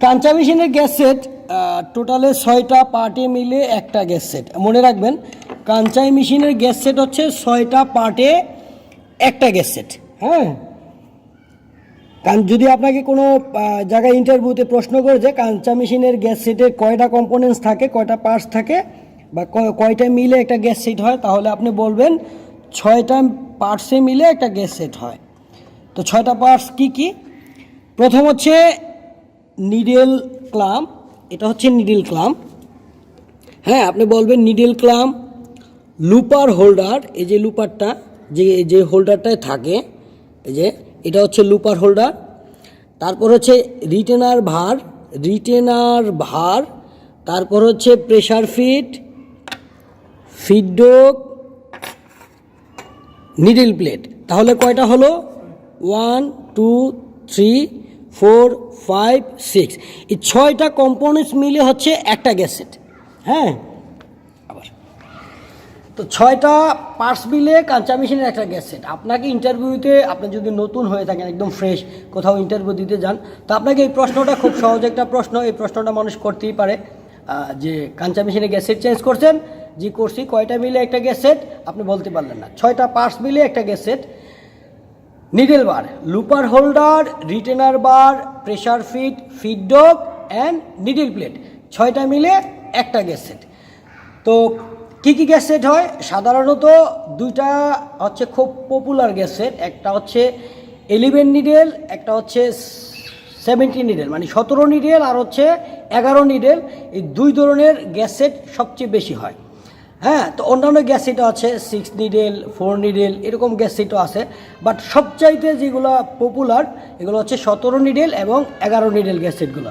কাঞ্চা মেশিনের gas set টোটালে ছয়টা পার্টে মিলে একটা গ্যাস সেট। মনে রাখবেন কাঞ্চাই মেশিনের গ্যাস সেট হচ্ছে ছয়টা পার্টে একটা গ্যাস সেট হ্যাঁ? কারণ যদি আপনাকে কোনো জায়গায় ইন্টারভিউতে প্রশ্ন করে যে কাঞ্চা মেশিনের গ্যাস সেটে কয়টা কম্পোনেন্টস থাকে, কয়টা পার্টস থাকে বা কয়টা মিলে একটা গ্যাস সেট হয়, তাহলে আপনি বলবেন ছয়টা পার্টসে মিলে একটা গ্যাস সেট হয়। তো ছয়টা পার্টস কি কি? প্রথম হচ্ছে নিডেল ক্লাম, এটা হচ্ছে নিডেল ক্লাম। হ্যাঁ আপনি বলবেন নিডেল ক্লাম, লুপার হোল্ডার, এই যে লুপারটা, যে যে হোল্ডারটায় থাকে, এই যে, এটা হচ্ছে লুপার হোল্ডার। তারপর হচ্ছে রিটেনার ভার রিটেনার ভার, তারপর হচ্ছে pressure foot feed dog, needle plate. তাহলে কয়টা হলো? One, two, three four, five, six. এই ছয়টা কম্পোনেন্টস মিলে হচ্ছে একটা গ্যাসেট। হ্যাঁ? আবার। তো ছয়টা পার্টস মিলে কাঁচা মেশিনের একটা গ্যাসেট। আপনাকে ইন্টারভিউতে, আপনি যদি নতুন হয়ে থাকেন, একদম ফ্রেশ, কোথাও ইন্টারভিউ দিতে যান, তো আপনাকে এই প্রশ্নটা খুব সহজ একটা প্রশ্ন, এই প্রশ্নটা মানুষ করতেই পারে। যে কাঁচা মেশিনে গ্যাসেট চেঞ্জ করছেন জি করছি, কয়টা মিলে একটা গ্যাস সেট আপনি বলতে পারলেন না। ছয়টা পার্টস মিলে একটা gauge set needle bar looper holder retainer bar pressure foot feed dog and needle plate ছয়টা মিলে একটা গ্যাস সেট তো কী কী গ্যাস সেট হয়? সাধারণত দুইটা হচ্ছে খুব পপুলার গ্যাস সেট একটা হচ্ছে এলিভেন নিডেল একটা হচ্ছে সেভেন্টি নিডেল মানে সতেরো নিডেল আর হচ্ছে এগারো নিডেল এই দুই ধরনের গ্যাস সেট সবচেয়ে বেশি হয়। হ্যাঁ তো অন্যান্য গ্যাস সিটও আছে সিক্স নিডেল ফোর নিডেল এরকম গ্যাস সিটও আছে। বাট সবচাইতে যেগুলো পপুলার এগুলো হচ্ছে সতেরো নিডেল এবং এগারো নিডেল গ্যাস সেটগুলো